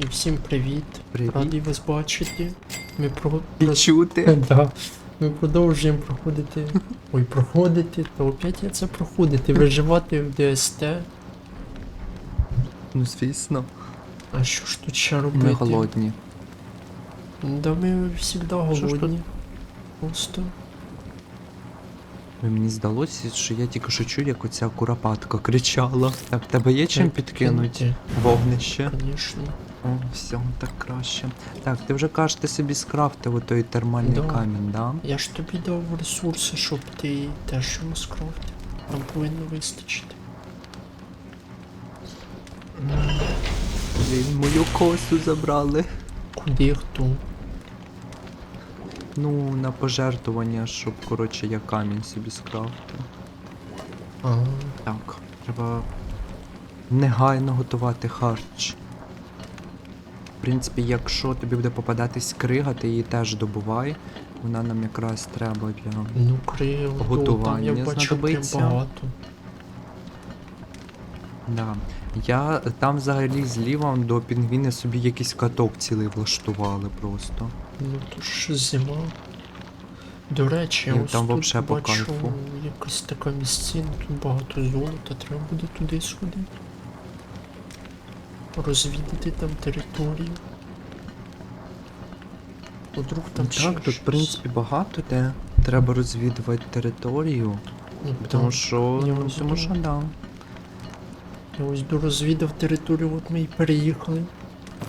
І всім привіт. Привіт. Радий вас бачити. Ми про... І чути. Да. Ми продовжуємо проходити. Ой, проходити, то опять я це проходити, виживати в ДСТ. Ну, звісно. А що ж тут ще робити? Ми голодні. Да ми завжди голодні. Просто. Мені здалося, що я тільки що чую, як оця куропатка кричала. Так, тебе є чим підкинути? Вогнище. Звісно. О, все, так краще. Так, ти вже кажеш, ти собі скрафтив той термальний Да. камінь, да? Я ж тобі дав ресурси, щоб ти теж йому скрафтив. Нам повинно вистачити. Блін, мою косу забрали. Куди хто? Ну, на пожертвування, щоб, коротше, я камінь собі скрафтив. А, Так, треба негайно готувати харч. В принципі, якщо тобі буде попадатись крига, ти її теж добувай. Вона нам якраз треба для. ну криво, там Готування я бачу прям багато. Да. Я там взагалі зліва до пінгвіни собі якийсь каток цілий влаштували просто. Ну то ж зима. До речі, Ні, ось там тут вообще по кайфу. якась така місцина, тут багато золота, треба буде туди сходити. Розвідати там територію. Вдруг там ще так, тут, в принципі, багато де треба розвідувати територію. Ну, Тому що. я Ну, ось тому тут. що да. Я ось дорозвідав територію, от ми і переїхали.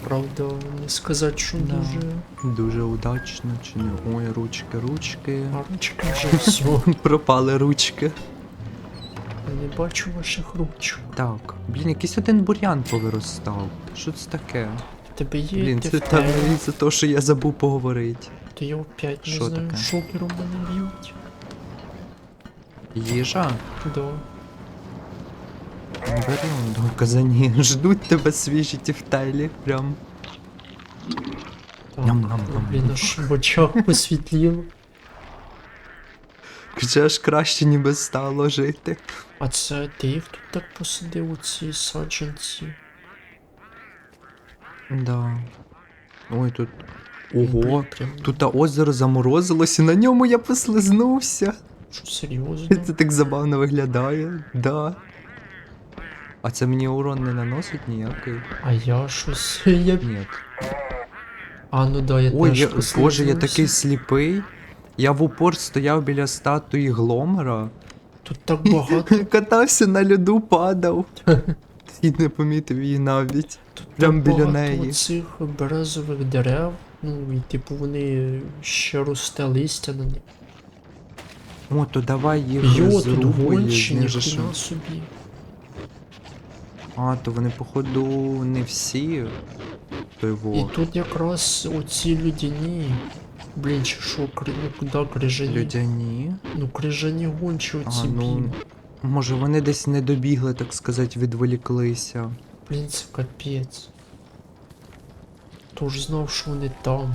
Правда, не сказати, що Да. дуже. Дуже удачно, чи не. Ой, ручки, ручки. А ручки вже все. Пропали ручки. Бачу ваших ручок. Так. Блін, якийсь один бур'ян повиростав. Що це таке? Тебе є Блін, це там за те, що я забув поговорити. то я опять не Що знаю, таке? шокером мене б'ють. Їжа? Да. Бери он до казані. Ждуть тебе свіжі тіфтайлі. Прям. Так, Ням-ням-ням. блін, аж в очах посвітліло. Вже аж краще ніби стало жити. А це ти їх тут так посадив у ці саджанці? Да. Ой, тут. Ого. Тут та озеро заморозилось, і на ньому я послизнувся. Що серйозно? Це так забавно виглядає. Да. А це мені урон не наносить ніякий? А я щось. Я... Ні. А, ну да, я Ой, теж я, боже, я такий сліпий. Я в упор стояв біля статуї Гломера, Тут так багато. катався на льоду, падав. І не помітив її навіть. Тут Прям так біля багато неї. цих березових дерев. Ну і типу вони ще росте листя на них. О, то давай їх Йо, тут ніхуя собі. А, то вони, походу, не всі. Той І тут якраз оці людяні. Блін, чи що, кри... ну куди крижані? Людяні. Ну крижані гончі оці А, ну. блін. Може, вони десь не добігли, так сказати, відволіклися. Блін, це капець. Тож знав, що вони там.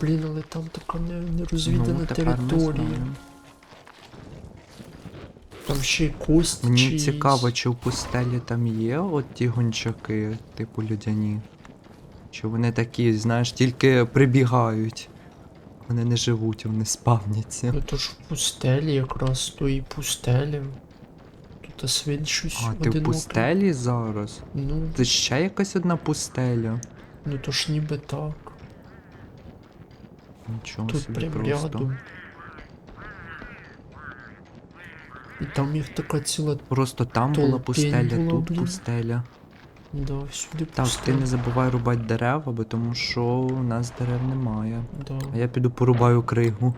Блін, але там така не, нерозвідана ну, тепер ми територія. знаємо. Там ще й кості Мені чиїсь. цікаво, чи в пустелі там є от ті гончаки, типу людяні. Чи вони такі, знаєш, тільки прибігають. Вони не живуть, вони спавняться. Ну то ж в пустелі якраз то і пустеля. Тут освіт щось А, ти в пустелі зараз? Ну, Це ще якась одна пустеля. ну то ж ніби так. Нічого Тут собі прям просто. рядом. І там їх така ціла. Просто там була пустеля, була, тут блін. пустеля. Да, всюди Так, ти не забувай рубати дерева, бо тому що у нас дерев немає. Да. А я піду порубаю кригу.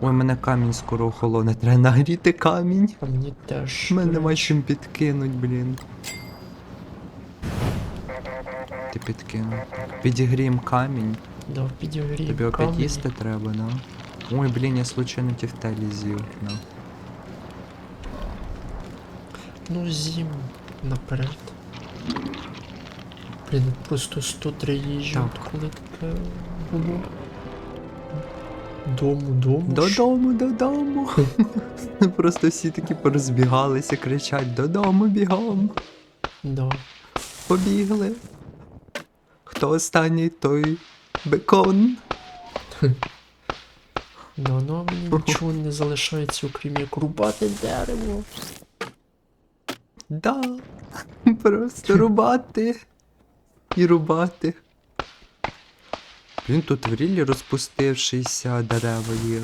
Ой, мене камінь скоро охолоне, треба нагріти камінь. А мені теж. Мене нема чим підкинуть, блін. Ти підкинув. Підігрієм камінь. Да, підігрів. Тобі опять камінь. їсти треба, да? Ой, блін, я случайно тефтелі з'їв. На. Ну, зім наперед. Блін, просто 103 їжі, Так. от коли таке було. Дому, дому. Додому, додому. Просто всі такі порозбігалися, кричать додому бігом. Да. Побігли. Хто останній, той бекон. Ну, ну, мені нічого не залишається, окрім як рубати дерево. Да. Просто рубати. І рубати. Він тут в рілі розпустившися дерева є.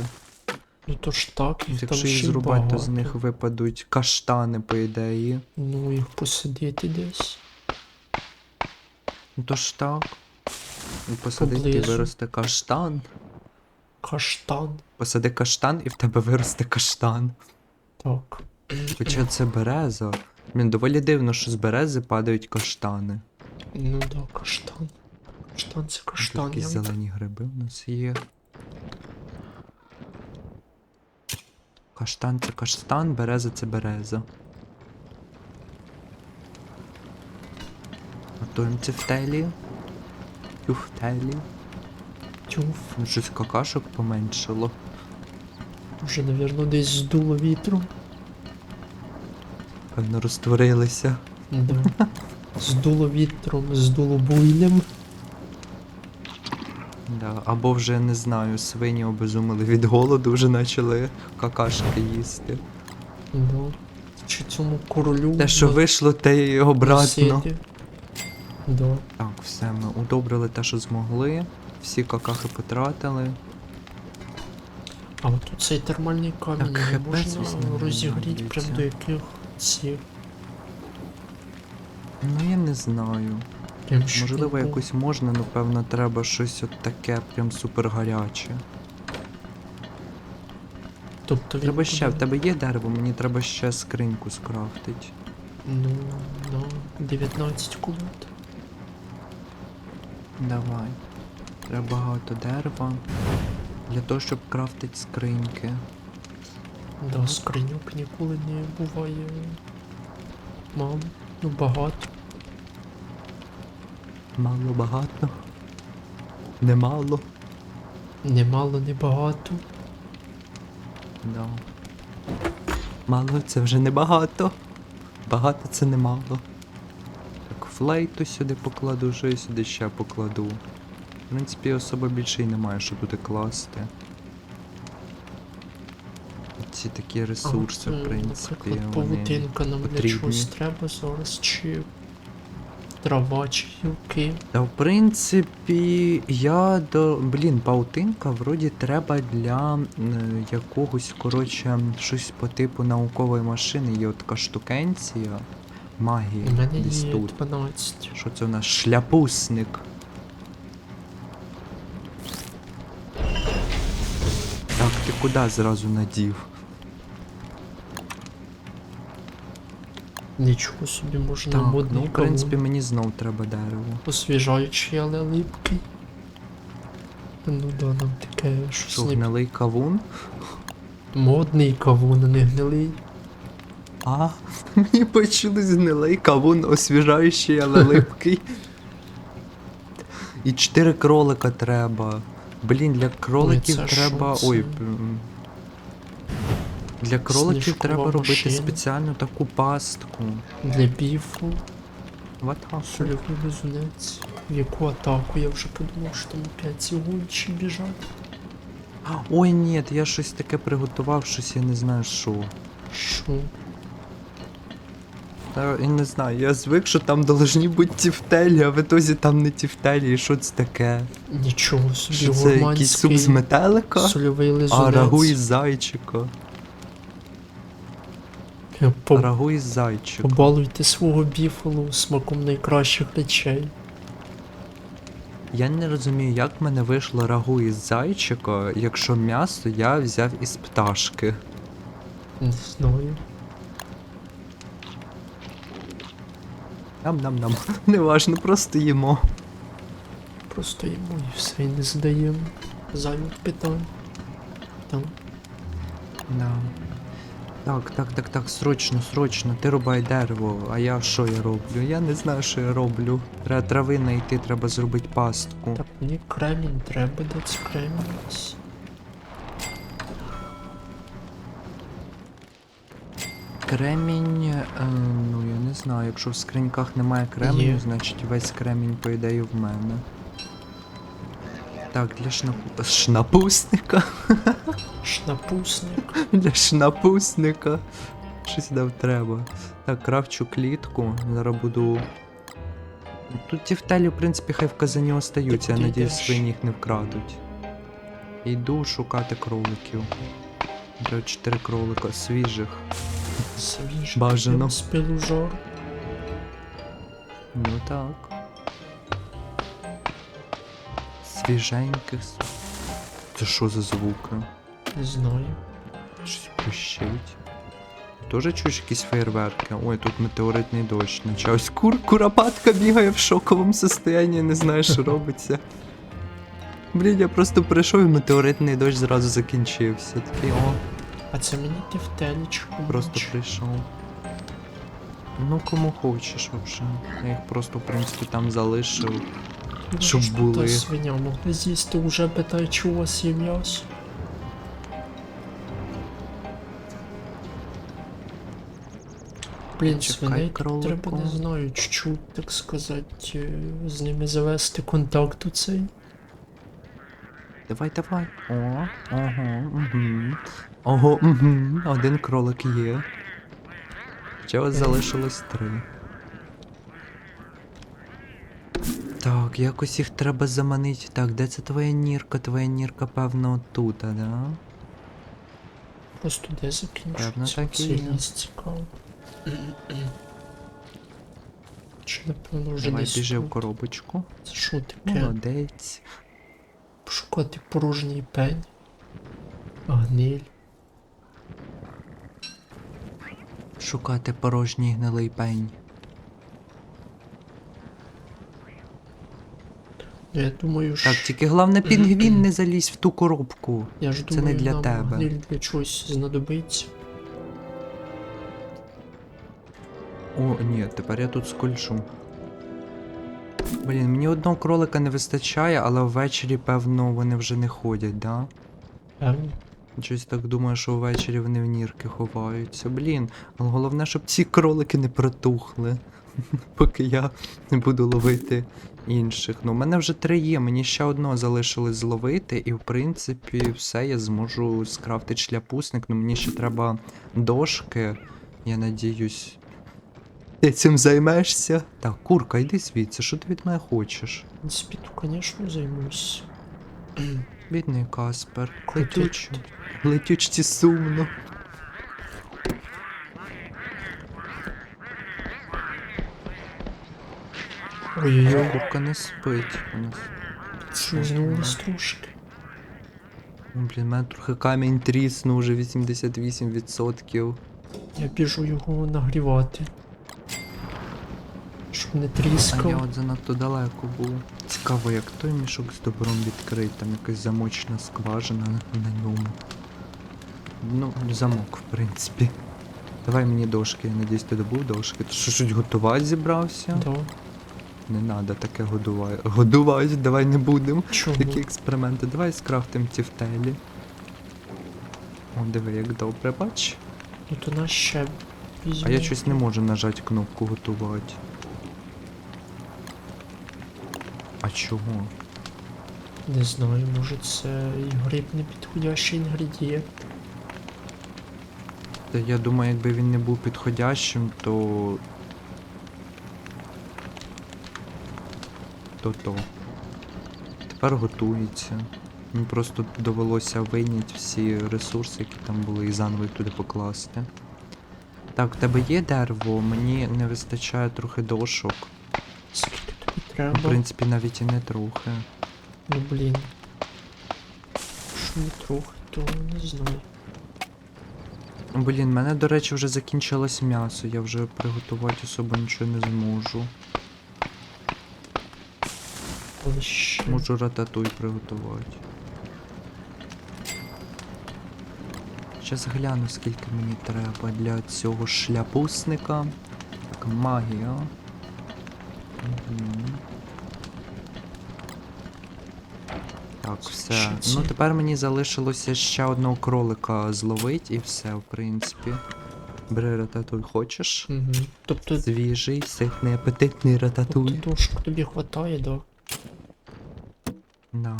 Ну то ж так, їх Якщо їх зрубати, то з них випадуть каштани, по ідеї. Ну, їх посадити десь. Ну то ж так. І посадити і виросте каштан. Каштан. Посади каштан і в тебе виросте каштан. Так. Хоча це береза. Блін, доволі дивно, що з берези падають каштани. Ну да, каштан. Каштан це Тут каштан. якісь зелені гриби у нас є. Каштан це каштан, береза це береза. Готуємо цифтелі. Тюфтелі. Тюф. Щось какашок поменшало. Вже, навірно, десь здуло вітром. Певно, розтворилися. Да. Здуло вітром, здуло буйлем. Да. Або вже не знаю, свині обезумили від голоду, вже почали какашки їсти. Да. Чи цьому королю. Те, що на- вийшло, те й обратно. Да. Так, все, ми удобрили те, що змогли. Всі какахи потратили. А от тут цей термальний камінь Так, не можна розігріти прям до яких цих. Ну я не знаю. Прям Можливо, якось можна, ну певно, треба щось от таке, прям супер гаряче. Тобто він Треба ще, в тебе є дерево, мені треба ще скриньку скрафтити. Ну, на 19 кулот. Давай. Треба багато дерева. Для того, щоб крафтити скриньки. Да, скриньок ніколи не буває мало. Ну багато. Мало багато. Немало. Немало, не багато. Да. Мало це вже не багато. Багато це не мало. Так, флейту сюди покладу, що я сюди ще покладу. В принципі, особо більше й немає, що туди класти. Ці такі ресурси, А, в е, принципі, Наприклад, павутинка нам для чогось треба зараз, чи трава, чи гілки. Та в принципі, я до. Блін, паутинка вроді треба для е, якогось, коротше, щось по типу наукової машини. Є от така штукенція магії. У мене десь є тут. 12. Що це у нас? Шляпусник. Так, ти куди зразу надів? Нічого собі можна Так, модний ну в принципі мені знов треба дерево. освіжаючий, але липкий. Ну да, нам таке щось Що, не гнилий кавун? модний кавун, а не гнилий. А, мені почулось гнилий кавун освіжаючий, але липкий. І чотири кролика треба. Блін, для кроликів це треба. що Ой. це? м, Для кроликів Сніжкова треба робити машина. спеціальну таку пастку. Для біфу, В атаку. сольовий лизунець. В яку атаку я вже подумав, що там опять ці гончі біжать. Ой, ні, я щось таке приготував, щось я не знаю що. Що? Та я не знаю, я звик, що там должні бути тіфтелі, а в ітозі там не тіфтелі, і що це таке? Нічого собі Що це якийсь суп з гурманський метелика? сольовий лизунець. А рагу із зайчика. По- Рагу із зайчика. Побалуйте свого біфалу смаком найкращих речей. Я не розумію, як в мене вийшло рагу із зайчика, якщо м'ясо я взяв із пташки. Не знаю. Нам-нам-нам. Неважно, просто їмо. Просто йому і все і не задаємо зайвих питань. Там. Да. Так, так, так, так, срочно, срочно, ти рубай дерево, а я що я роблю? Я не знаю, що я роблю. Треба трави знайти, треба зробити пастку. Так, мені кремінь треба, це кремінь? Кремінь, е, ну я не знаю, якщо в скриньках немає кременю, Є. значить весь кремінь, по ідеї, в мене. Так, для шнапу... шнапусника. Шнапусник. Для шнапусника. Щось нам треба. Так, кравчу клітку. Зараз буду. Тут ті втелі, в принципі, хай в казані остаються, я надіюсь, свині їх не вкрадуть. Йду шукати кроликів. Треба чотири кролика свіжих. Свіж. Бажано. З пилужор. Ну так. Свіженьких. Це що за звуки? Не знаю. Щось пищить. Тоже чуєш якісь фейерверки? Ой, тут метеоритний дощ почався. Кур, куропатка бігає в шоковому состоянні, не знає, що робиться. Блін, я просто прийшов і метеоритний дощ зразу закінчився. Такий, о, А це мені ти втелічку. просто прийшов. Ну, кому хочеш вообще. Я їх просто, в принципі, там залишив. Щоб були. Свиня могли з'їсти, уже питає, чи у вас є м'ясо. Блін, свиней треба, не знаю, чуть-чуть, так сказати, е, з ними завести контакт у цей. Давай, давай. О, ого, угу. Ого, угу. Один кролик є. Ще ось залишилось три. Так, якось їх треба заманити. Так, де це твоя нірка? Твоя нірка, певно, тут, да? Просто де закінчується цікаво. Чи напевно вже Давай десь біжи в тут? коробочку. Це що таке? Молодець. Пошукати порожній пень. Гниль. Шукати порожній гнилий пень. Я думаю, що... Так, тільки головне пінгвін не залізь в ту коробку. я ж це не для нам тебе. гниль для чогось знадобиться. О, ні, тепер я тут скольжу. Блін, мені одного кролика не вистачає, але ввечері, певно, вони вже не ходять, да? Певно. Щось так думаю, що ввечері вони в нірки ховаються. Блін, але головне, щоб ці кролики не протухли. Поки я не буду ловити інших. Ну, у мене вже три є, мені ще одного залишилось зловити, і в принципі все, я зможу скрафтити шляпусник. Ну мені ще треба дошки. Я надіюсь. Ти цим займешся? Так, курка, йди звідси, що ти від мене хочеш? То, звісно, займусь. Бідний Каспер. Летюч. Летючці сумно. Ой-ой-ой, Курка не спить у нас. слизнулись трошки. О, Блін, мене трохи камінь тріснув вже 88%. Я біжу його нагрівати. Щоб не А я тріскав. от занадто далеко був. Цікаво, як той мішок з добром відкрить, там якась замочна скважина на- ньому. Ну, замок, в принципі. Давай мені дошки, я надіюсь, ти добув дошки. Ти що щось готувати зібрався? Да. Не надо таке годувати. Годувати, давай не будемо. Такі експерименти. Давай скрафтим ті втелі. О, диви, як добре, бач. Ну то нас ще візьму. А я щось не можу нажати кнопку готувати. А чого? Не знаю, може це і гриб не підходящий інгредієнт. Та я думаю, якби він не був підходящим, то. То то. Тепер готується. Мені просто довелося вийняти всі ресурси, які там були, і заново їх туди покласти. Так, в тебе є дерево, мені не вистачає трохи дошок. Скільки тобі В принципі, навіть і не трохи. Ну блін. Що не трохи, то не знаю. Блін, в мене, до речі, вже закінчилось м'ясо, я вже приготувати особо нічого не зможу. Ще. Можу рататуй приготувати. Щас гляну, скільки мені треба для цього шляпусника. Так, магія. Мгм. Так, все. Ну тепер мені залишилося ще одного кролика зловити і все, в принципі. Бери рататуй, хочеш? Угу. Тобто, Свіжий, ситний, апетитний тобто рататуй. дошок тобі хватає, да? Да.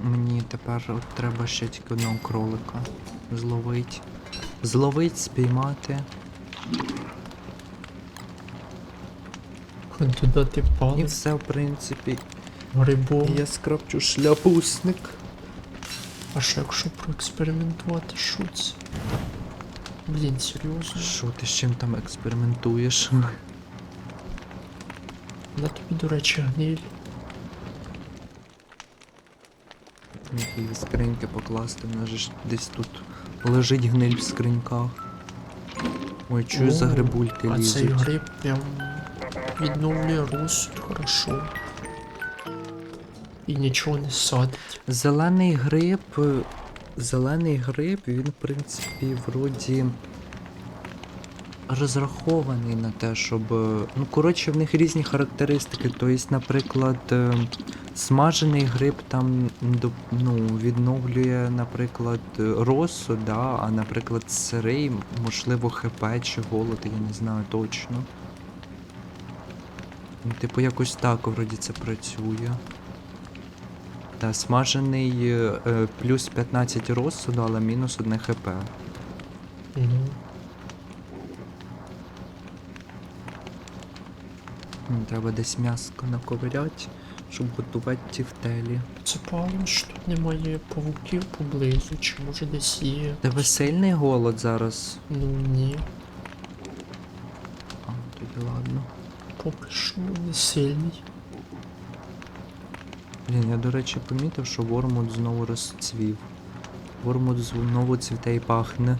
Мені тепер треба ще тільки одного кролика зловить. Зловить, спіймати. Додати І палець, все, в принципі. грибом. Я скрафчу шляпусник. А що якщо проекспериментувати, що це? Блін, серйозно? Що ти з чим там експериментуєш? На тобі, до речі, гниль. Які скриньки покласти, в нас же ж десь тут лежить гниль в скриньках. Ой, чую за грибульки А цей гриб прям відновлює розсуд хорошо. І нічого не садить. Зелений гриб. Зелений гриб, він, в принципі, вроді розрахований на те, щоб. е, Ну, коротше, в них різні характеристики. Тобто, наприклад, е, смажений гриб там ну, відновлює, наприклад, розсуд, да, а наприклад, сирий, можливо, ХП чи голод, я не знаю точно. Ну, типу, якось так вроді це працює. Та смажений е, плюс 15 розсуду, але мінус 1 хп. Угу. Треба десь м'яско наковирять, щоб готувати ті втелі. Це погано, що тут немає павуків поблизу, чи може десь є. Тебе сильний голод зараз? Ну ні, А, тоді ладно. поки що не сильний. Блін, я до речі помітив, що Вормут знову розцвів. Вормут знову цвіте і пахне.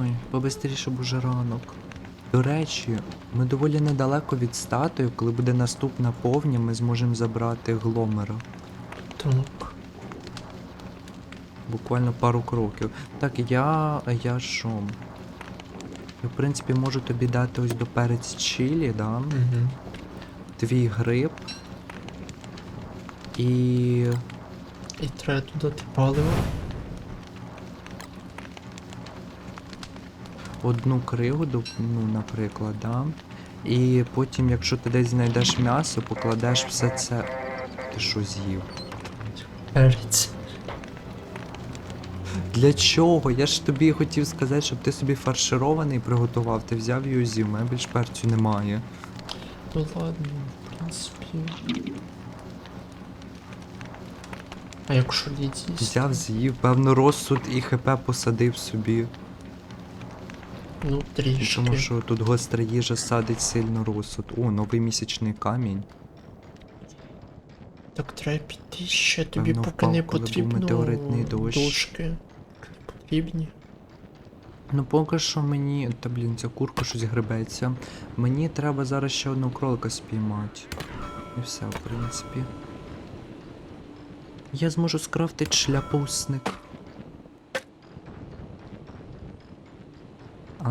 Ой, побистріше б уже ранок. До речі, ми доволі недалеко від статуї, коли буде наступна повня, ми зможемо забрати гломера. Так. Буквально пару кроків. Так, я. я що? Я, в принципі, можу тобі дати ось до перець чилі, да? Угу. Твій гриб. І. І треба додати паливо. Одну кригу, ну, наприклад, да? І потім, якщо ти десь знайдеш м'ясо, покладеш все це. Ти що з'їв? Перець. Для чого? Я ж тобі хотів сказати, щоб ти собі фарширований приготував, ти взяв і з'їв, у мене більш перцю немає. Ну ладно, в принципі. А якщо дійсно. Взяв, з'їв, певно, розсуд і ХП посадив собі. Ну, трішки. Тому що тут гостра їжа садить сильно розсуд. О, новий місячний камінь. Так треба піти ще тобі Певно, поки не впав, коли був потрібно метеоритний дощ. дошки. Потрібні. Ну поки що мені. Та блін, ця курка щось гребеться. Мені треба зараз ще одного кролика спіймати. І все, в принципі. Я зможу скрафтити шляпусник.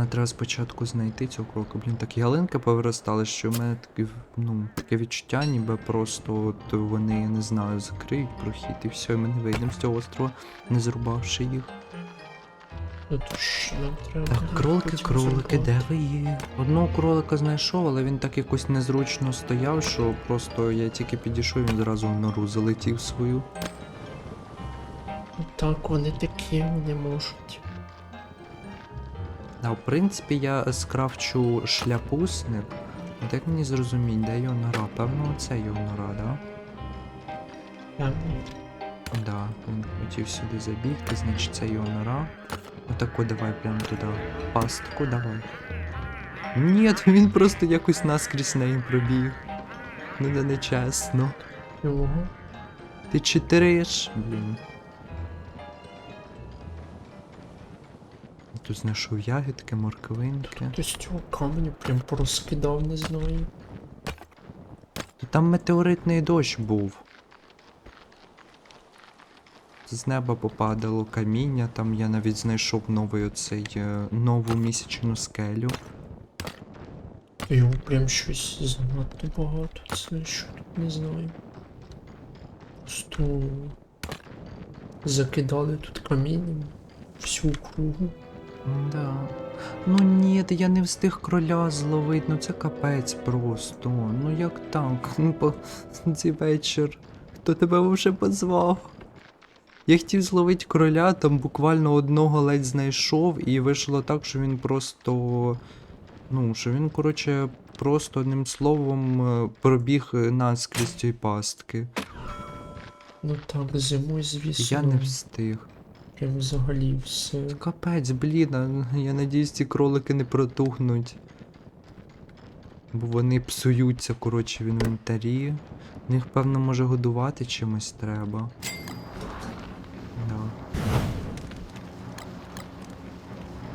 Але треба спочатку знайти цього кролика. Блін, так ялинки повиростали, що в мене таке, ну, таке відчуття, ніби просто от вони, я не знаю, закриють прохід і все, і ми не вийдемо з цього острова, не зрубавши їх. Нам треба. Так, кролики, кролики, де ви є? Одного кролика знайшов, але він так якось незручно стояв, що просто я тільки підійшов, він зразу в нору залетів свою. Так, вони такі, вони можуть. А в принципі я скрафчу шляпусник. Як мені зрозуміть, де його нора? Певно, це його нора, да? Да, він хотів сюди забігти, значить це його нора. Отако давай прямо туди. Пастку давай. Ні, він просто якось наскрізь нею пробіг. Ну це не чесно. Його. Ти читериш, блін. Тут знайшов ягідки, морквинки. Хтось з цього каменю прям порозкидав, не знаю. Там метеоритний дощ був. З неба попадало каміння, там я навіть знайшов новий оцей е, нову місячну скелю. Його прям щось занадто багато. Це що тут не знаю. Просто Закидали тут камінням всю кругу. Да. Ну ні, я не встиг кроля зловити, ну це капець просто. Ну як так? Ну по цей вечір. Хто тебе вже позвав? Я хотів зловити кроля, там буквально одного ледь знайшов, і вийшло так, що він просто. Ну, що він, коротше, просто одним словом е, пробіг е, наскрізь цієї пастки. Ну так, зимою, звісно. Я не встиг. Прям взагалі все. Капець, блін, я надіюсь, ці кролики не протухнуть. Бо вони псуються, коротше, в інвентарі. Їх, певно, може годувати чимось треба. Да.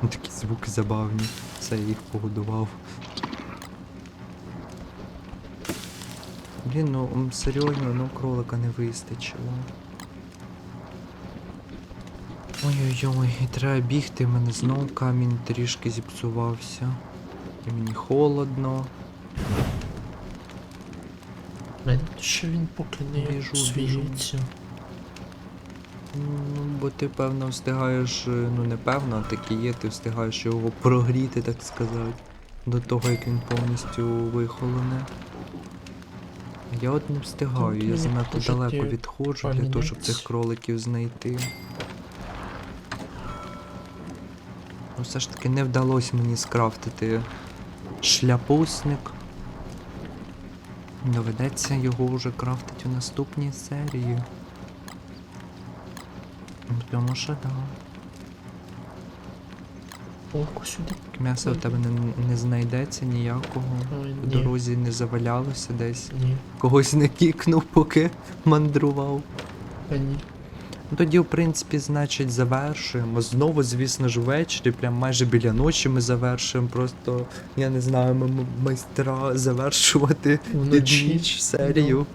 Ну, Такі звуки забавні. Все, я їх погодував. Блін, ну серйозно, ну кролика не вистачило. Ой-ой-ой, треба бігти, в мене знов камінь трішки зіпсувався. І мені холодно. Що він поки не псується. Ну, бо ти певно встигаєш, е, ну не певно, а так і є, ти встигаєш його прогріти, так сказати, до того, як він повністю вихолоне. Я от не встигаю, я занадто далеко відходжу для того, щоб цих кроликів знайти. Ну, все ж таки не вдалося мені скрафтити шляпусник. Доведеться його вже крафтити у наступній серії. Ну, Тому що да. Око сюди. М'яса в тебе не, не знайдеться ніякого. Ой, В дорозі не завалялося десь. Ні, Когось не кікнув, поки мандрував. а ні. Ну тоді, в принципі, значить, завершуємо. Знову, звісно ж, ввечері, прям майже біля ночі ми завершуємо. Просто, я не знаю, ми майстра завершувати Вночі. ніч серію.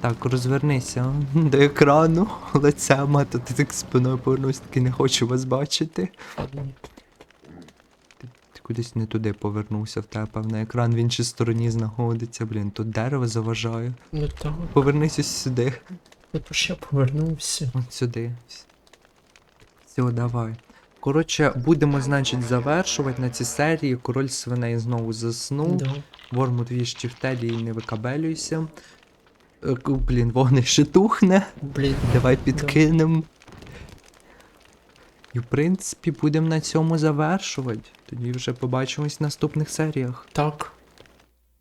Так, розвернися до екрану лицем, а то ти так спиною повернусь, таки не хочу вас бачити. Ні. Ти кудись не туди повернувся, в тебе певно екран в іншій стороні знаходиться. Блін, тут дерево заважає. Ну так. Повернись ось сюди. Я ще повернувся. От сюди. Все, давай. Коротше, будемо, значить, завершувати на цій серії. Король свиней знову заснув. Да. Вормут віщі в телі і не викабелюйся. Е, Блін, вогнище ще тухне. Блін. Давай підкинем. І в принципі будемо на цьому завершувати. Тоді вже побачимось в наступних серіях. Так.